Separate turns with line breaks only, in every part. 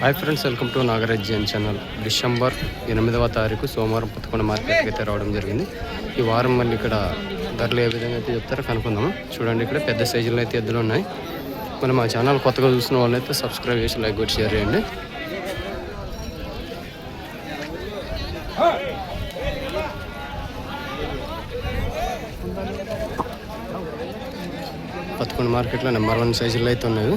Hi friends welcome to Nagaraj Jain channel December ఎనిమిదవ తారీఖు సోమవారం పదకొండు మార్కెట్కి అయితే రావడం జరిగింది. ఈ వారం మళ్ళీ ఇక్కడ ధరలు ఏ విధంగా అయితే చెప్తారో కనుక్కుందాము. చూడండి ఇక్కడ పెద్ద సైజులో అయితే ఎద్దులు ఉన్నాయి. మరి మా ఛానల్ కొత్తగా చూసిన వాళ్ళైతే సబ్స్క్రైబ్ చేసి లైక్ కొట్టి షేర్ చేయండి. పదకొండు మార్కెట్లో నెంబర్ వన్ సైజుల్లో అయితే ఉన్నాయి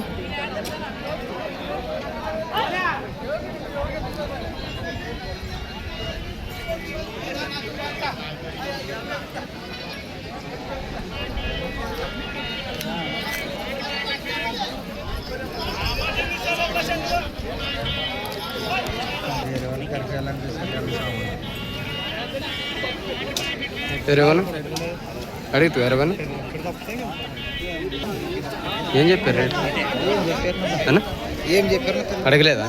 వేరేవనా అడుగుతూ వేరేవనా ఏం చెప్పారు రేట్? అన్నా?
ఏం చెప్పారు?
అడగలేదా?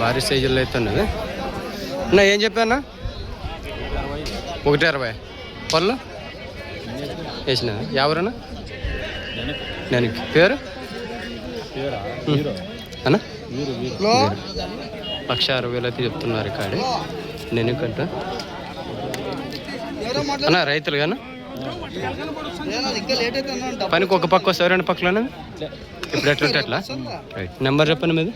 భారీ సైజుల్లో అయితే ఉన్నది. అన్నా ఏం చెప్పానా ఒకటి అరవై. పళ్ళు? వేసిన ఎవరన్నా? నేను పేరు? అన్నా? లక్ష అరవై వేలు అయితే చెప్తున్నారు ఇక్కడ. నేను కంట అన్నా రైతులు
కానీ
పనికి ఒక పక్క వస్తారు రెండు పక్కలోనే ఇప్పుడు ఎట్లా ఉంటే ఎట్లా రైట్. నెంబర్ చెప్పండి మీది.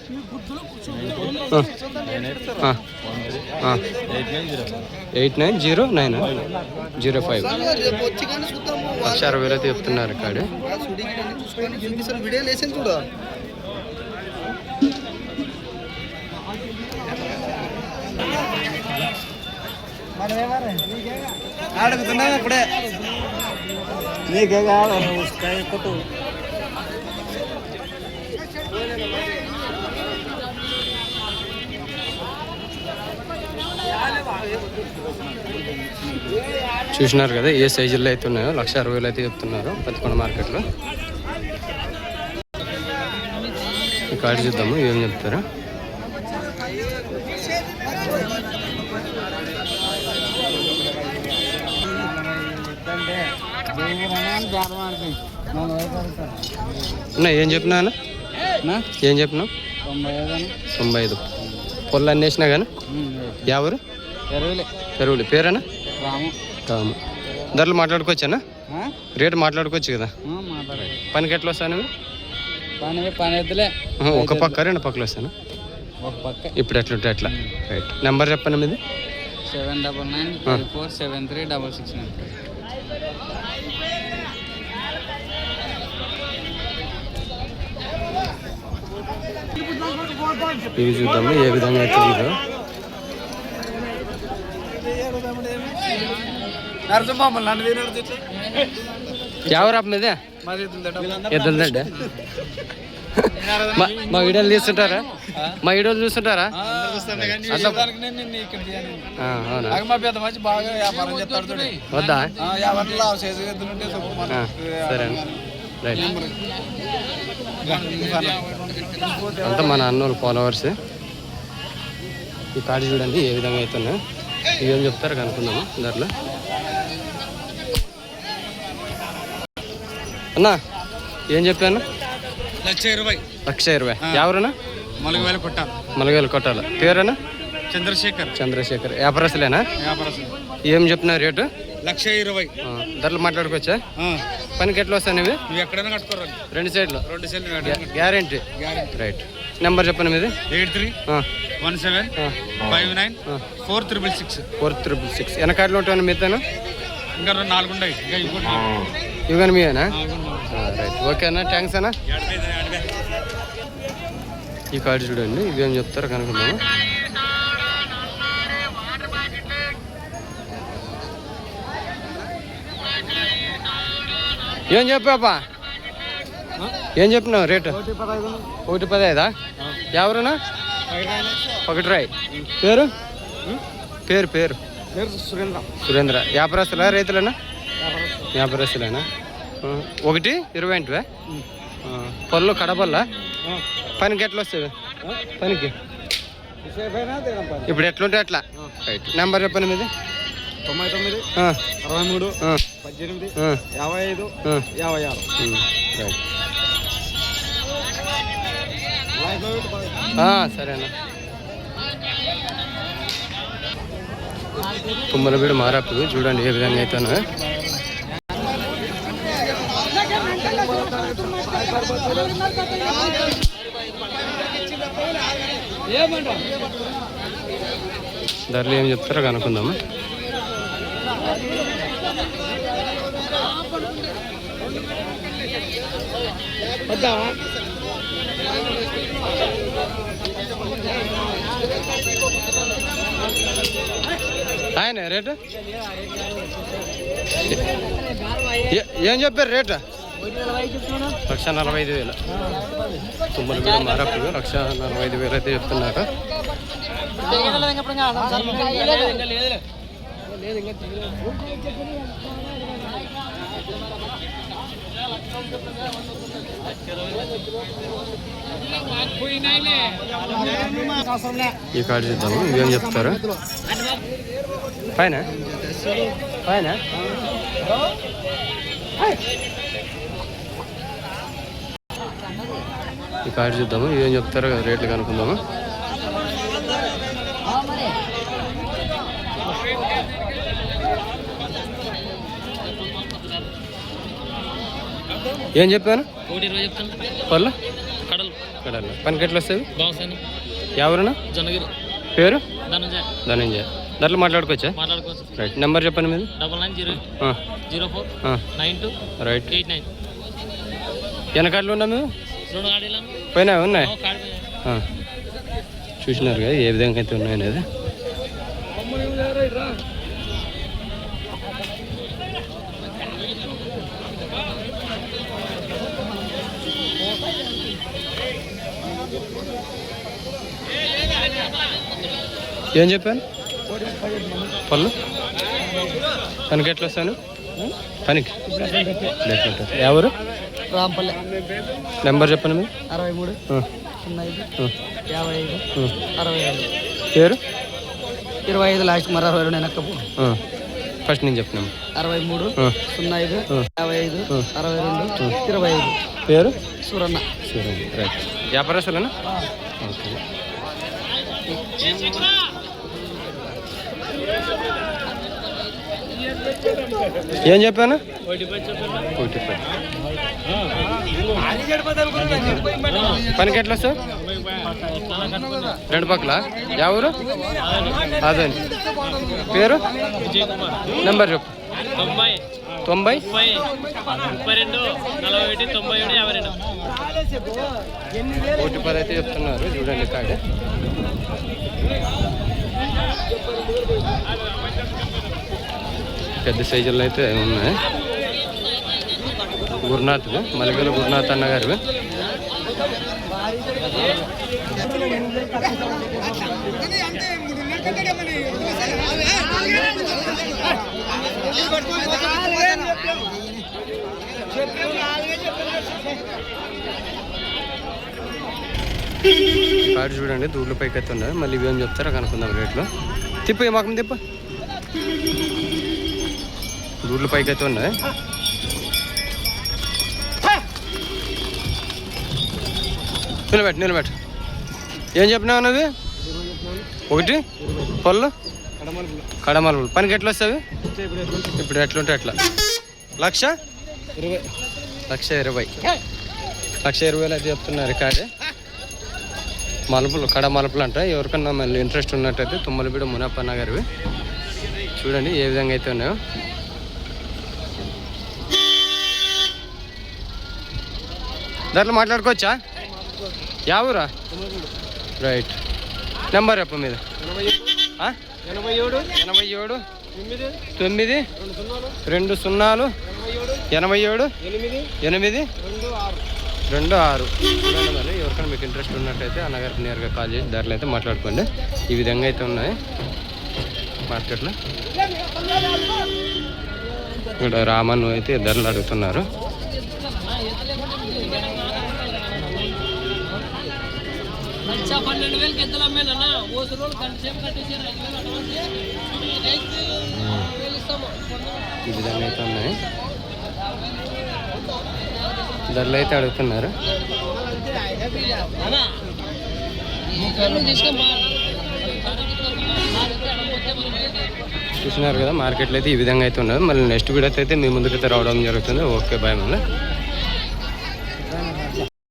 Eight nine zero nine zero five. లక్ష అరవై వేలు అయితే చెప్తున్నారు ఇక్కడ
అడుగుతున్నా ఇప్పుడే నీకే కాదు కొట్టు
చూసినారు కదా ఏ సైజుల్లో అయితే ఉన్నాయో లక్ష అరవై వేలు అయితే చెప్తున్నారు పదకొండు మార్కెట్లో. ఈ కార్డు చూద్దాము ఏం చెప్తారా? అన్నా ఏం చెప్పినా అన్న? ఏం చెప్పినావు? తొంభై ఐదు పొల్లు అన్నేసినా కానీ ఎవరు చెరువులు పేరేనా
రాము.
ధరలు మాట్లాడుకోవచ్చానా రేటు మాట్లాడుకోవచ్చు కదా? పనికి ఎట్లా వస్తాను
పని పని ఎద్దులే
ఒక పక్క రెండు పక్కలు వస్తాను
ఒక పక్క.
ఇప్పుడు ఎట్లుంటే ఎట్లా రైట్ నెంబర్ చెప్పండి మీది.
Seven double nine four seven three double six nine
ఇవి చూద్దాము ఏ విధంగా అయితే ఉందో
నరసింహమ్మల్ నన్ను తినడు
ఎవరు అప్ప మీదే ఎద్దులదండి మా వీడియోలు తీస్తుంటారా? మా వీడియోలు చూస్తుంటారా. వద్దా. సరే రైట్. అంతా మన అన్నోళ్ళు ఫాలోవర్స్ ఈ కార్డు చూడండి ఏ విధంగా అవుతున్నాయి ఇవేం చెప్తారో కనుక్కుందాము దాంట్లో అన్నా ఏం చెప్పాను?
లక్ష ఇరవై.
లక్ష ఇరవై. ఎవరన్నా?
మలుగు వేల కొట్ట.
మలవేలు కొట్టాల. పేరేనా
చంద్రశేఖర్.
చంద్రశేఖర్. వ్యాపారస్తులేనా?
వ్యాపారస్తులు.
ఏం చెప్తున్నారు రేటు?
లక్ష ఇరవై.
ధరలు మాట్లాడుకోవచ్చా? పనికి ఎట్లా వస్తాయి ఇవి
ఎక్కడైనా కట్టుకోరాలి
రెండు సైడ్లు?
రెండు సెల్
గ్యారంటీ. రైట్. నెంబర్ చెప్పండి మీది.
Eight three one seven five nine four triple six.
Four triple six. వెనకాడలో ఉంటాను మీతోనా
ఇంకా నాలుగు ఉన్నాయి.
ఇవి కానీ మీవేనా రైట్. ఓకేనా థ్యాంక్స్ అన్నా. ఈ కార్డు చూడండి. ఇవేం చెప్తారో కనుక్కుందాము? ఏం చెప్పాపా ఏం చెప్పినావు రేటు? ఒకటి పదైదా ఎవరునా ఒకటి రాయ్. పేరు? పేరు పేరు.
సురేంద్ర.
సురేంద్ర వ్యాపారస్తులా రైతులేనా? వ్యాపారస్తులేనా? ఒకటి ఇరవై ఇంటివే పళ్ళు కడపల్లా? పనికి ఎట్లా వస్తుంది పనికి? ఇప్పుడు ఎట్లుంటే అట్లా? రైట్ నెంబర్ చెప్పండి మీది.
తొంభై తొమ్మిది అరవై మూడు పద్దెనిమిది యాభై ఐదు. యాభై ఆరు.
సరేనా. తుమ్మలబీడు మారాపు చూడండి ఏ విధంగా అవుతానో ధరలు ఏం చెప్తారో కనుక్కుందాము. ఆయన రేటు? ఏ- ఏం చెప్పారు రేటు? లక్ష నలభై ఐదు వేలు. తుమ్మల మీద మారప్పుడు లక్ష నలభై ఐదు వేలు అయితే చెప్తున్నారు. ఈ కార్డు చూద్దాము? ఇవేం చెప్తారు? పైన? పైన? ఈ కార్డు చూద్దాము? ఇవేం చెప్తారు? రేట్లు కనుక్కుందాము? ఏం చెప్పాను? పళ్ళు
కడలు.
కడాలి. పనికి ఎట్లా వస్తుంది
బాగుంది
ఎవరునా
జొన్నగిరి.
పేరు?
ధనంజయ.
ధరలు మాట్లాడుకోవచ్చా?
మాట్లాడుకోవచ్చు.
రైట్. నెంబర్ చెప్పండి మీరు
double nine zero zero four. Nine two.
Right.
Eight nine.
వెనకాడలు ఉన్నా మేము
రెండు
పోయినా ఉన్నాయి. చూసినారు కదా ఏ విధంగా అయితే ఉన్నాయనేది. ఏం చెప్పాను? పళ్ళు? పనికి ఎట్లా వస్తాను? పనికి ఎవరు?
రాంపల్లె.
నెంబర్ చెప్పండి మీరు
అరవై మూడు యాభై ఐదు. అరవై ఐదు
పేరు?
ఇరవై ఐదు లాస్ట్ మరి అరవై రెండు వెనక్కపో
ఫస్ట్ నేను చెప్పినాము
అరవై మూడు సున్నా ఐదు. యాభై ఐదు. అరవై రెండు ఇరవై ఐదు.
పేరు?
సూరన్న.
సరే రైట్ వ్యాపారస్తులేనా ఓకే. ఏం చెప్పాను? ఒకటి పనికి ఎట్లా సార్? రెండు పక్కల? ఎవరు అదే పేరు? నెంబర్ చెప్పు.
తొంభై?
తొంభై
ఒకటి
పది అయితే చెప్తున్నారు. చూడండి కార్డు పెద్ద సైజుల్లో అయితే ఉన్నాయి. గురునాథ్ మలిగల గురునాథ్ అన్న గారు కార్డు చూడండి దూడ్ల పైకి అయితే ఉన్నాయి. మళ్ళీ ఇవేం చెప్తారో కనుక్కుందాం రేట్లు. తిప్పు ఏ మాకం తిప్పు. దూడ్ల పైకి అయితే ఉన్నాయి. నిలబెట్టు నిలబెట్టు. ఏం చెప్పినావు అన్నది ఒకటి పళ్ళు. కడమలు పనికి ఎట్లా వస్తుంది ఇప్పుడు ఎట్లుంటే ఎట్లా లక్ష?
ఇరవై.
లక్ష ఇరవై. లక్ష ఇరవై వేలు అయితే చెప్తున్నారు కాడే మలుపులు కడ మలుపులు అంట. ఎవరికన్నా మళ్ళీ ఇంట్రెస్ట్ ఉన్నట్టయితే తుమ్మలబీడ మునప్పన్న గారివి. చూడండి ఏ విధంగా అయితే ఉన్నాయో. దాంట్లో మాట్లాడుకోవచ్చా? యా ఊరా? రైట్ నెంబర్ చెప్ప మీద?
ఎనభై ఏడు
ఎనభై ఏడు
తొమ్మిది రెండు సున్నాలు ఎనభై ఏడు
ఎనభై ఏడు
ఎనిమిది
ఎనిమిది
రెండు ఆరు.
మళ్ళీ చూడండి మరి ఎవరికైనా మీకు ఇంట్రెస్ట్ ఉన్నట్టయితే అన్నగారికి నేరుగా కాల్ చేసి ధరలు అయితే మాట్లాడుకోండి. ఈ విధంగా అయితే ఉన్నాయి మార్కెట్లో. ఇక్కడ రామన్ అయితే ధరలు అడుగుతున్నారు.
పన్నెండు రోజులు గంట సేపు కట్టేసారు ఐదు వేలు అడ్వాన్స్ ఇస్తాము
ఈ విధంగా అయితే ఉన్నాయి. ధరలు అయితే అడుగుతున్నారు.
చూస్తున్నారు
చూసినారు కదా మార్కెట్లో అయితే ఈ విధంగా అయితే ఉన్నది. మళ్ళీ నెక్స్ట్ వీడియో అయితే మీ ముందుకైతే రావడం జరుగుతుంది. ఓకే బాయ్ మళ్ళీ.